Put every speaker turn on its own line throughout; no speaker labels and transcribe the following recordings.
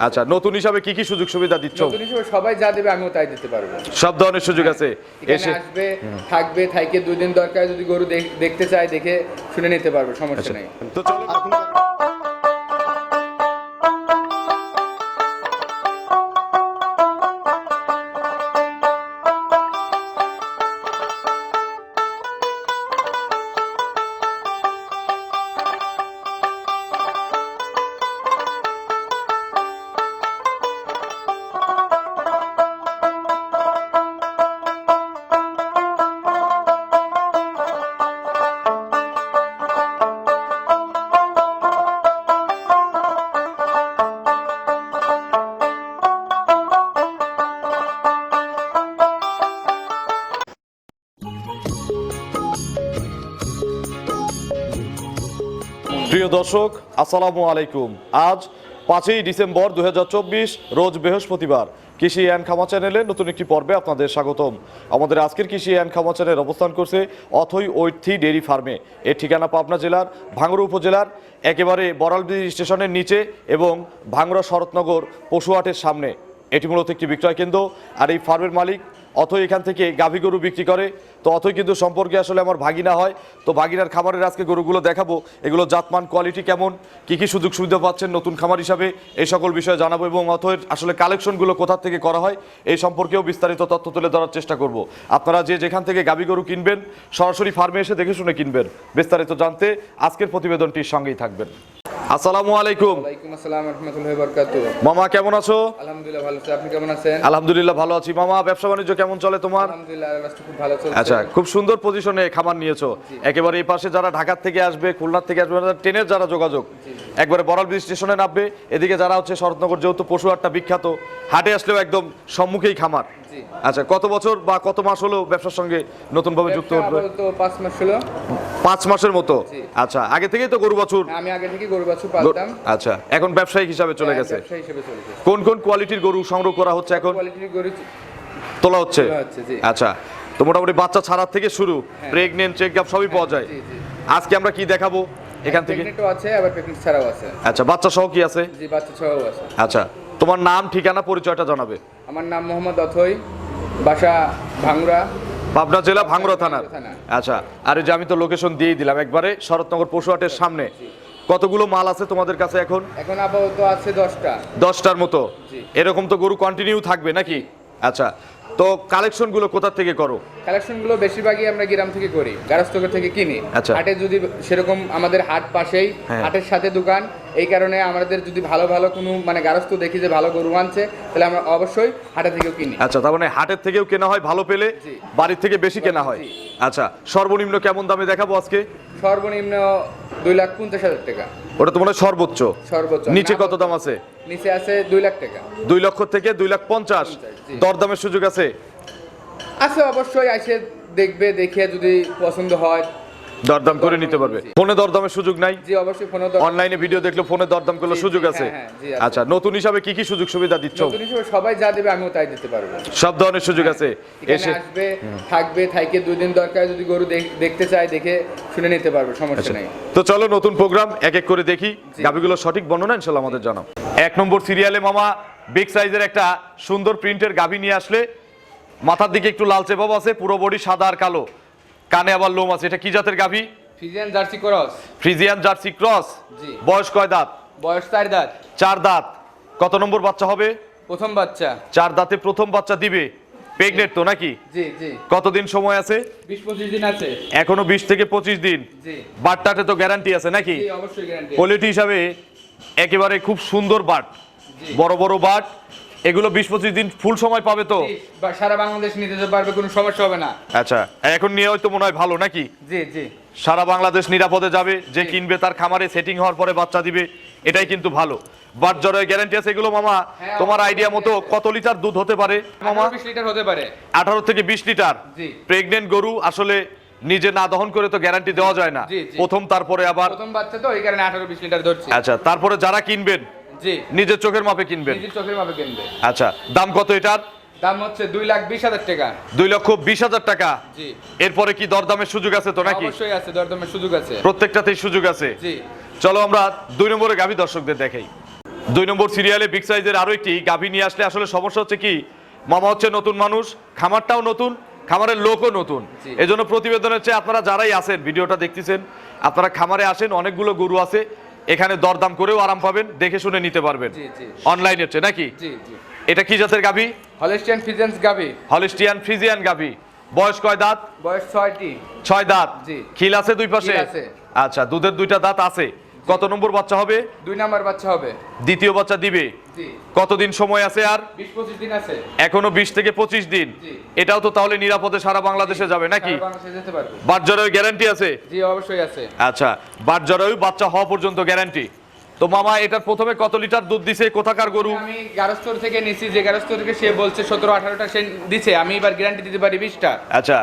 আচ্ছা নতুন হিসাবে কি কি সুযোগ সুবিধা দিচ্ছ?
নতুন হিসাবে সবাই যা দেবে আমিও তাই দিতে পারব।
সব ধরনের সুযোগ আছে। এসে
আসবে থাকবে থাইকে দুই দিন দরকার যদি গরু দেখ- দেখতে চায় দেখে শুনে নিতে পারবে সমস্যা
আচ্ছা।
নেই।
তো চলো। প্রিয় দর্শক, আসসালামু আলাইকুম। আজ পাঁচই ডিসেম্বর দু হাজার চব্বিশ, রোজ বৃহস্পতিবার কৃষি অ্যান্ড খামা চ্যানেলে নতুন একটি পর্বে আপনাদের স্বাগতম। আমাদের আজকের কৃষি অ্যান্ড খামা চ্যানেল অবস্থান করছে অথই ঐথি ডেয়ারি ফার্মে। এর ঠিকানা পাবনা জেলার ভাঙড়া উপজেলার, একেবারে বড়ালবিদি স্টেশনের নিচে এবং ভাঙড়া শরৎনগর পশুহাটের সামনে। এটি মূলত একটি বিক্রয় কেন্দ্র। আর এই ফার্মের মালিক অথই এখান থেকে গাভী গরু বিক্রি করে। তো অথই কিন্তু সম্পর্কে আসলে আমার ভাগিনা হয়। তো ভাগিনার খামারের আজকে গরুগুলো দেখাবো। এগুলো জাতমান কোয়ালিটি কেমন, কি কি সুযোগ সুবিধা পাচ্ছেন নতুন খামার হিসাবে, এই সকল বিষয়ে জানাব এবং অথয়ের আসলে কালেকশনগুলো কোথা থেকে করা হয়, এই সম্পর্কেও বিস্তারিত তথ্য তুলে ধরার চেষ্টা করব। আপনারা যে যেখান থেকে গাভী গরু কিনবেন, সরাসরি ফার্মে এসে দেখে শুনে কিনবেন। বিস্তারিত জানতে আজকের প্রতিবেদনটির সঙ্গেই থাকবেন। আসসালামু আলাইকুম।
আসসালাম রহমতুল্লাহ বরকাতু
মামা কেমন আছো?
আলহামদুলিল্লাহ ভালো আছি। আপনি কেমন আছেন?
আলহামদুলিল্লাহ ভালো আছি। মামা ব্যবসা বাণিজ্য কেমন চলে তোমার?
আলহামদুলিল্লাহ খুব ভালো চলছে।
আচ্ছা খুব সুন্দর পজিশনে খামার নিয়েছো। একেবারে এই পাশে যারা ঢাকার থেকে আসবে খুলনার থেকে আসবে ট্রেনের যারা যোগাযোগ একবারে বড়াল ব্রিজ স্টেশনে নামবে। এদিকে যারা হচ্ছে শরৎনগর যেহেতু পশু হাটটা বিখ্যাত হাটে আসলেও একদম সম্মুখেই খামার। আচ্ছা কত বছর বা কত মাস হলো ব্যবসার সঙ্গে নতুন ভাবে যুক্ত হলো
পাঁচ মাস হলো।
পাঁচ মাসের মতো? আচ্ছা আগে থেকেই তো গরু বছর?
আমি আগে থেকে গরু বাছুর পালতাম।
আচ্ছা এখন ব্যবসায়িক হিসাবে চলে
হ্যাঁ,
গেছে।
হিসেবে
কোন কোন কোয়ালিটির গরু সংগ্রহ করা হচ্ছে এখন?
কোয়ালিটির গরু
তোলা হচ্ছে। আচ্ছা তো মোটামুটি বাচ্চা ছাড়ার থেকে শুরু প্রেগনেন্ট চেক আপ সবই পাওয়া যায়।
জি, জি।
আজকে আমরা কি দেখাবো এখান থেকে?
আছে আবার প্রেগনেন্ট ছাড়াও আছে।
আচ্ছা বাচ্চা সহ কি আছে?
জি বাচ্চা ছাড়াও আছে।
আচ্ছা তোমার নাম ঠিকানা পরিচয়টা জানাবে।
আমার নাম মোহাম্মদ অথই বাসা ভাঙ্গুরা
পাবনা জেলা ভাঙ্গুরা থানার।
থানা।
আচ্ছা আর যে আমি তো লোকেশন দিয়েই দিলাম একবারে শরৎনগর পশুহাটের সামনে। কতগুলো মাল আছে তোমাদের কাছে এখন?
এখন আপাতত আছে দশটা।
দশটার মতো? এরকম তো গরু কন্টিনিউ থাকবে নাকি? আচ্ছা তো কালেকশনগুলো কোথা থেকে করো?
কালেকশনগুলো বেশিরভাগই আমরা গ্রাম থেকে করি গারস্থকের থেকে কিনি।
আচ্ছা।
হাটে যদি সেরকম আমাদের হাট পাশেই
হ্যাঁ।
হাটের সাথে দোকান এই কারণে আমাদের যদি ভালো ভালো কোনো মানে গারস্থ দেখি যে ভালো গরু আনছে তাহলে আমরা অবশ্যই হাটে থেকেও কিনি।
আচ্ছা তার মানে হাটের থেকেও কেনা হয় ভালো পেলে বাড়ির থেকে বেশি কেনা হয়। আচ্ছা সর্বনিম্ন কেমন দামে দেখাবো আজকে?
সর্বনিম্ন দুই লাখ পঞ্চাশ হাজার টাকা।
ওটা তোমার সর্বোচ্চ।
সর্বোচ্চ।
নিচে কত দাম আছে?
নিচে আছে দুই লাখ টাকা।
দুই লক্ষ থেকে দুই লাখ পঞ্চাশ। দরদামের সুযোগ আছে?
আছে অবশ্যই আছে দেখবে দেখে যদি পছন্দ হয়
দরদাম করে নিতে পারবে। ফোনে দরদামের সুযোগ নাই?
জি অবশ্যই ফোনে
অনলাইনে ভিডিও দেখলে ফোনে দরদাম করলে সুযোগ আছে।
হ্যাঁ, হ্যাঁ, আছে।
আচ্ছা নতুন হিসাবে কি কি সুযোগ সুবিধা দিচ্ছ?
নতুন হিসেবে সবাই যা দেবে আমিও তাই দিতে পারব।
সব ধরনের সুযোগ আছে। এসে
আসবে থাকবে থাইকে দুই দিন দরকার যদি গরু দেখতে চায় দেখে শুনে নিতে পারবে সমস্যা
আচ্ছা।
নেই।
তো চলো নতুন প্রোগ্রাম এক এক করে দেখি। গাবিগুলো সঠিক বর্ণনা ইনশাল্লাহ আমাদের জানাও। এক নম্বর সিরিয়ালে মামা বিগ সাইজের একটা সুন্দর প্রিন্টের গাভি নিয়ে আসলে। মাথার দিকে একটু লালচে ভাব আছে পুরো বডি সাদা আর কালো। কানে আবার লোম আছে এটা কি জাতের গাভি?
Friesian Jersey cross.
Friesian Jersey cross.
জি।
বয়স কয় দাঁত?
বয়স চার দাঁত।
চার দাঁত। কত নম্বর বাচ্চা হবে?
প্রথম বাচ্চা।
চার দাঁতে প্রথম বাচ্চা দিবে। প্রেগনেন্ট তো নাকি?
জি জি।
কতদিন সময় আছে?
বিশ পঁচিশ দিন আছে।
এখনও বিশ থেকে পঁচিশ দিন।
জি।
বাটটাতে তো গ্যারান্টি আছে নাকি?
জি অবশ্যই গ্যারান্টি
কোয়ালিটি হিসাবে একেবারে খুব সুন্দর বাট। বড় বড় বাট। এগুলো বিশ পঁচিশ দিন ফুল সময় পাবে তো?
সারা বাংলাদেশ নিতে পারবে কোনো সমস্যা হবে না।
আচ্ছা এখন নিয়ে হয়তো মনে হয় ভালো নাকি?
জি জি।
সারা বাংলাদেশ নিরাপদে যাবে যে কিনবে তার খামারে সেটিং হওয়ার পরে বাচ্চা দিবে এটাই কিন্তু ভালো। বাট জ্বরের গ্যারান্টি আছে এগুলো মামা?
হ্যাঁ,
তোমার আইডিয়া মতো কত লিটার দুধ হতে পারে মামা?
বিশ লিটার হতে পারে।
আঠারো থেকে বিশ লিটার? প্রেগনেন্ট গরু আসলে নিজে না দহন করে তো গ্যারান্টি দেওয়া যায় না। প্রথম তারপরে আবার
প্রথম বাচ্চা তো এই কারণে আঠারো বিশ লিটার ধরছি।
আচ্ছা তারপরে যারা কিনবেন
জি।
নিজের চোখের মাপে কিনবেন।
নিজের চোখের মাপে কিনবে
আচ্ছা দাম কত এটার?
দাম হচ্ছে দুই লাখ বিশ হাজার টাকা।
দুই লক্ষ বিশ হাজার টাকা?
জি।
এরপরে কি দরদামের সুযোগ আছে তো নাকি?
অবশ্যই আছে দরদামের সুযোগ আছে।
প্রত্যেকটাতেই সুযোগ আছে।
জি।
চলো আমরা দুই নম্বরে গাভী দর্শকদের দেখাই। দুই নম্বর সিরিয়ালে বিগ সাইজের আরও একটি গাভী নিয়ে আসলে আসলে সমস্যা হচ্ছে কি? মামা হচ্ছে নতুন মানুষ খামারটাও নতুন খামারের লোকও নতুন। এজন্য প্রতিবেদন হচ্ছে আপনারা যারাই আছেন ভিডিওটা দেখতেছেন আপনারা খামারে আসেন অনেকগুলো গরু আছে। এখানে দরদাম করেও আরাম পাবেন দেখে শুনে নিতে পারবেন।
অনলাইনের চেয়ে
অনলাইন হচ্ছে নাকি এটা কি জাতের গাভী?
হলিস্টিয়ান ফ্রিজিয়ান গাবি
হলিস্টিয়ান ফ্রিজিয়ান গাভী। বয়স কয় দাঁত?
বয়স ছয়টি।
ছয় দাঁত।
জি।
খিল আছে দুই পাশে?
আছে।
আচ্ছা দুধের দুইটা দাঁত আছে। কত নম্বর বাচ্চা হবে?
দুই নাম্বার বাচ্চা হবে।
দ্বিতীয় বাচ্চা দিবে? কতদিন সময় আছে আর?
বিশ পঁচিশ দিন আছে।
এখনও বিশ থেকে পঁচিশ দিন। এটাও তো তাহলে নিরাপদে সারা বাংলাদেশে যাবে নাকি? বাটজরায়ু গ্যারান্টি আছে?
জি অবশ্যই আছে।
আচ্ছা বাটজরায়ু বাচ্চা হওয়া পর্যন্ত গ্যারান্টি তো মামা এটার প্রথমে কত লিটার দুধ দিছে? কোথাকার গরু?
আমি গারস্থর থেকে নিছি। যে গারস্থর থেকে সে বলছে সতেরো আঠারোটা সে দিছে। আমি এবার গ্যারান্টি দিতে পারি বিশটা।
আচ্ছা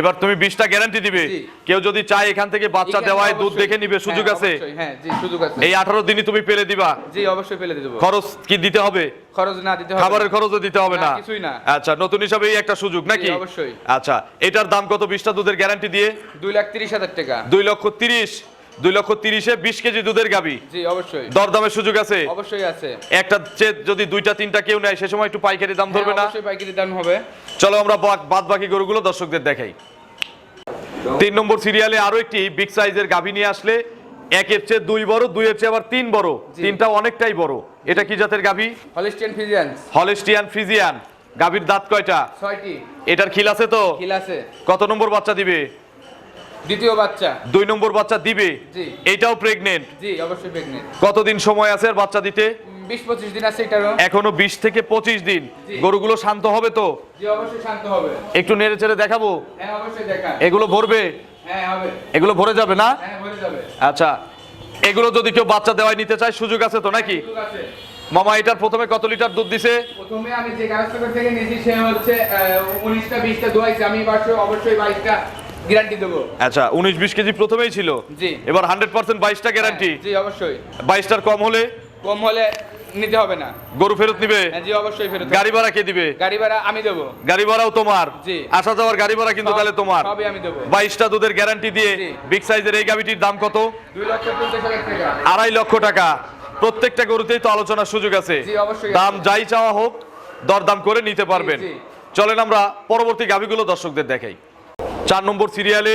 এবার তুমি বিশটা গ্যারান্টি দিবে। কেউ যদি চায় এখান থেকে বাচ্চা দেওয়ায় দুধ দেখে নিবে সুযোগ
হ্যাঁ,
আছে
হ্যাঁ সুযোগ আছে।
এই আঠারো দিনই তুমি পেলে দিবা।
জি অবশ্যই পেলে দিব।
খরচ কি দিতে হবে?
খরচ না দিতে হবে।
খাবারের খরচও দিতে হবে
না,
না?
কিছুই না।
আচ্ছা নতুন হিসাবে এই একটা সুযোগ নাকি?
অবশ্যই।
আচ্ছা এটার দাম কত? বিশটা দুধের গ্যারান্টি দিয়ে?
দুই লাখ তিরিশ হাজার টাকা।
দুই লক্ষ তিরিশ। দুই লক্ষ তিরিশে বিশ কেজি দুধের গাবি।
জি অবশ্যই।
দরদামের সুযোগ আছে?
অবশ্যই আছে।
একটা চেয়ে যদি দুইটা তিনটা কেউ নেয় সে সময় একটু পাইকারি দাম ধরবে
হ্যাঁ,
না?
অবশ্যই পাইকারি দাম হবে।
চলো আমরা বাদ বাকি গরুগুলো দর্শকদের দেখাই। তিন নম্বর সিরিয়ালে আরও একটি বিগ সাইজের গাভী নিয়ে আসলে একের চেয়ে দুই বড় দুইয়ের চেয়ে আবার তিন বড়। তিনটা অনেকটাই বড়। এটা কি জাতের গাভী
হলিস্টিয়ান ফিজিয়ান্স
হলিস্টিয়ান ফ্রিজিয়ান গাভীর দাঁত কয়টা?
ছয়টি।
এটার খিল আছে তো?
কিল আছে।
কত নম্বর বাচ্চা দিবে?
দ্বিতীয় বাচ্চা।
দুই নম্বর বাচ্চা দিবে?
জি।
এটাও প্রেগনেন্ট
জি অবশ্যই প্রেগনেন্ট
কতদিন সময় আছে আর বাচ্চা দিতে?
বিশ পঁচিশ দিন আছে এটারও।
এখনও বিশ থেকে পঁচিশ দিন। গরুগুলো শান্ত হবে তো?
জি অবশ্যই শান্ত হবে।
একটু নেড়ে চেড়ে দেখাবো?
হ্যাঁ অবশ্যই দেখা
এগুলো ভরবে?
হ্যাঁ হবে।
এগুলো ভরে যাবে না?
হ্যাঁ যাবে।
আচ্ছা এগুলো যদি কেউ বাচ্চা দেওয়ায় নিতে চায় সুযোগ আছে তো নাকি?
সুযোগ আছে।
মামা এটার প্রথমে কত লিটার দুধ দিছে?
প্রথমে আমি যে থেকে নিয়েছি সে হচ্ছে উনিশটা বিশটা দোয়াইছে। আমি এবার অবশ্যই বাইশটা গ্যারান্টি দেবো।
আচ্ছা উনিশ বিশ কেজি প্রথমেই ছিল।
জি।
এবার হান্ড্রেড পার্সেন্ট বাইশটা গ্যারান্টি
জি অবশ্যই।
বাইশটার কম হলে?
কম হলে নিতে হবে না।
গরু ফেরত নিবে?
হ্যাঁ জি অবশ্যই ফেরত
গাড়ি ভাড়া কে দিবে?
গাড়ি ভাড়া আমি দেবো।
গাড়ি ভাড়াও তোমার।
জি।
আসা যাওয়ার গাড়ি ভাড়া কিন্তু তাহলে তোমার।
সবই আমি দেবো।
বাইশটা দুধের গ্যারান্টি দিয়ে বিগ সাইজের এই গাভিটির দাম কত?
দুই লক্ষ পঞ্চাশ হাজার টাকা।
আড়াই লক্ষ টাকা। প্রত্যেকটা গরুতেই তো আলোচনার সুযোগ আছে। দাম যাই চাওয়া হোক দরদাম করে নিতে পারবেন। চলেন আমরা পরবর্তী গাভিগুলো দর্শকদের দেখাই। চার নম্বর সিরিয়ালে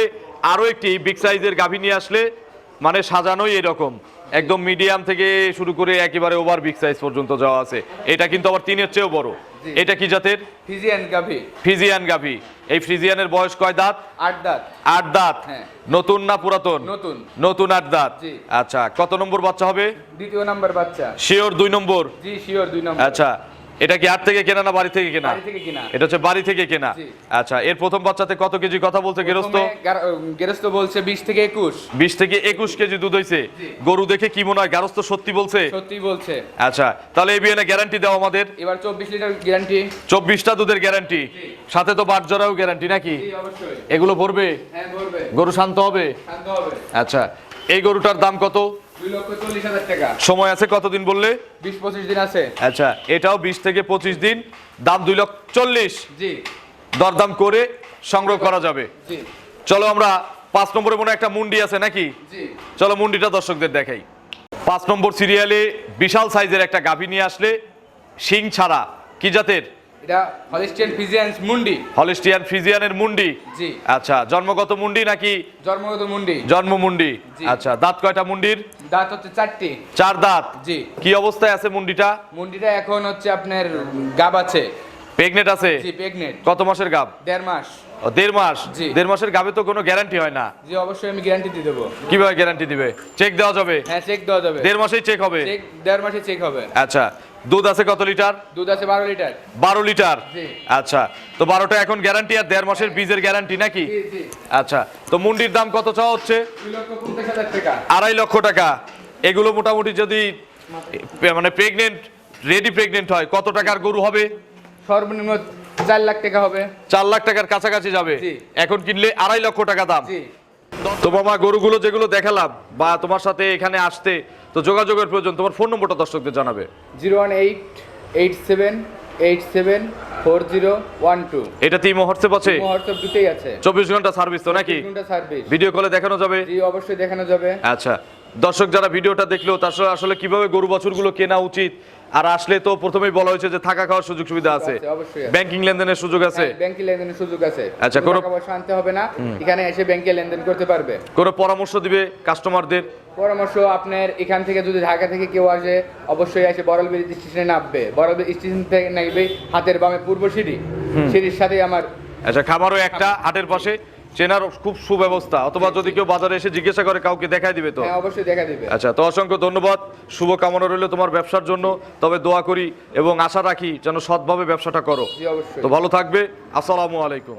আরও একটি বিগ সাইজের গাভী নিয়ে আসলে মানে সাজানোই এরকম। একদম মিডিয়াম থেকে শুরু করে একেবারে ওভার বিগ সাইজ পর্যন্ত যাওয়া আছে। এটা কিন্তু আবার তিনের চেয়েও বড়। এটা কি জাতের?
ফিজিয়ান গাভি।
ফ্রিজিয়ান গাভি। এই ফ্রিজিয়ানের বয়স কয় দাঁত?
আট দাঁত।
আট দাঁত।
হ্যাঁ।
নতুন না পুরাতন?
নতুন।
নতুন আট দাঁত। আচ্ছা কত নম্বর বাচ্চা হবে?
দ্বিতীয় নাম্বার বাচ্চা।
শিওর দুই নম্বর?
জি শিওর দুই নম্বর।
আচ্ছা এটা কি হাট থেকে কেনা না বাড়ি থেকে কেনা? এটা হচ্ছে বাড়ি থেকে কেনা। আচ্ছা এর প্রথম বাচ্চাতে কত কেজি কথা বলছে গেরস্ত?
গেরস্ত বলছে বিশ থেকে একুশ।
বিশ থেকে একুশ কেজি দুধ হয়েছে গরু দেখে কি মনে হয় গারস্থ সত্যি বলছে?
সত্যি বলছে।
আচ্ছা তাহলে এই বিয়ে গ্যারান্টি দাও আমাদের।
এবার চব্বিশ লিটার গ্যারান্টি
চব্বিশটা দুধের গ্যারান্টি সাথে তো বাট জরাও গ্যারান্টি নাকি এগুলো ভরবে?
হ্যাঁ
গরু শান্ত হবে?
শান্ত হবে।
আচ্ছা এই গরুটার দাম কত? সময় আছে কতদিন বললে?
বিশ পঁচিশ দিন আছে।
আচ্ছা এটাও বিশ থেকে পঁচিশ দিন দাম দুই লক্ষ চল্লিশ।
জি।
দরদাম করে সংগ্রহ করা যাবে। চলো আমরা পাঁচ নম্বরে মনে একটা মুন্ডি আছে নাকি? চলো মুন্ডিটা দর্শকদের দেখাই। পাঁচ নম্বর সিরিয়ালে বিশাল সাইজের একটা গাভী নিয়ে আসলে শিং ছাড়া কি জাতের?
এটা হলিস্টিয়ান ফিজিয়ান্স মুন্ডি।
হলিস্টিয়ান ফ্রিজিয়ানের মুন্ডি?
জি।
আচ্ছা জন্মগত মুন্ডি নাকি
জন্মগত মুন্ডি।
জন্ম মুন্ডি? আচ্ছা দাঁত কয়টা মুন্ডির?
দাঁত হচ্ছে চারটি।
চার দাঁত?
জি।
কি অবস্থায় আছে মুন্ডিটা?
মুন্ডিটা এখন হচ্ছে আপনার গাব আছে।
প্রেগনেট আছে?
জি প্রেগনেন্ট
কত মাসের গাব?
দেড় মাস।
ও, দেড় মাস?
জি।
দেড় মাসের গাবে তো কোনো গ্যারান্টি হয় না।
জি অবশ্যই আমি গ্যারান্টি দিয়ে দেবো।
কীভাবে গ্যারান্টি দিবে? চেক দেওয়া যাবে?
হ্যাঁ চেক দেওয়া যাবে।
দেড় মাসেই চেক হবে?
চেক দেড় মাসে চেক হবে।
আচ্ছা দুধ আছে কত লিটার?
দুধ আছে বারো লিটার।
বারো লিটার? আচ্ছা তো বারোটা এখন গ্যারান্টি আর দেড় মাসের বীজের গ্যারান্টি নাকি? আচ্ছা তো মুন্ডির দাম কত চাওয়া হচ্ছে? আড়াই লক্ষ টাকা। এগুলো মোটামুটি যদি মানে প্রেগনেন্ট রেডি প্রেগনেন্ট হয় কত টাকার গরু হবে?
সর্বনিম্ন চার লাখ টাকা হবে।
চার লাখ টাকার কাছাকাছি যাবে। এখন কিনলে আড়াই লক্ষ টাকা দাম। তো মামা গরুগুলো যেগুলো দেখালাম বা তোমার সাথে এখানে আসতে তো যোগাযোগের প্রয়োজন তোমার ফোন নম্বরটা দর্শকদের জানাবে।
Zero one eight eight seven eight seven four zero one two.
এটা তিমো হোয়াটসঅ্যাপ আছে
হোয়াটসঅ্যাপ দুটোই আছে।
চব্বিশ ঘণ্টা সার্ভিস তো নাকি?
ঘণ্টা সার্ভিস।
ভিডিও কলে দেখানো যাবে?
জি অবশ্যই দেখানো যাবে।
আচ্ছা। দর্শক যারা ভিডিওটা দেখল তার সাথে আসলে কীভাবে গরু বাছুরগুলো কেনা উচিত আর আসলে তো প্রথমেই বলা হয়েছে যে থাকা খাওয়ার সুযোগ সুবিধা আছে। ব্যাংকিং লেনদেনের সুযোগ আছে।
ব্যাংকিং লেনদেনের সুযোগ আছে।
আচ্ছা,
কোনো পয়সা আনতে হবে না। এখানে এসে ব্যাংকে লেনদেন করতে পারবে।
কোনো পরামর্শ দিবে কাস্টমারদের?
পরামর্শ আপনার এখান থেকে যদি ঢাকা থেকে কেউ আসে অবশ্যই এসে বড়ল স্টেশনে নামবে। বড়ল স্টেশন থেকে নামবে হাতের বামে পূর্ব সিঁড়ি। সিঁড়ির সাথে আমার
আচ্ছা খাবারও একটা হাটের পাশে। চেনার খুব সুব্যবস্থা অথবা যদি কেউ বাজারে এসে জিজ্ঞাসা করে কাউকে দেখাই দিবে তো?
হ্যাঁ অবশ্যই দেখা দিবে।
আচ্ছা তো অসংখ্য ধন্যবাদ। শুভ কামনা রইল তোমার ব্যবসার জন্য। তবে দোয়া করি এবং আশা রাখি যেন সৎভাবে ব্যবসাটা করো। তো ভালো থাকবে। আসসালামু আলাইকুম।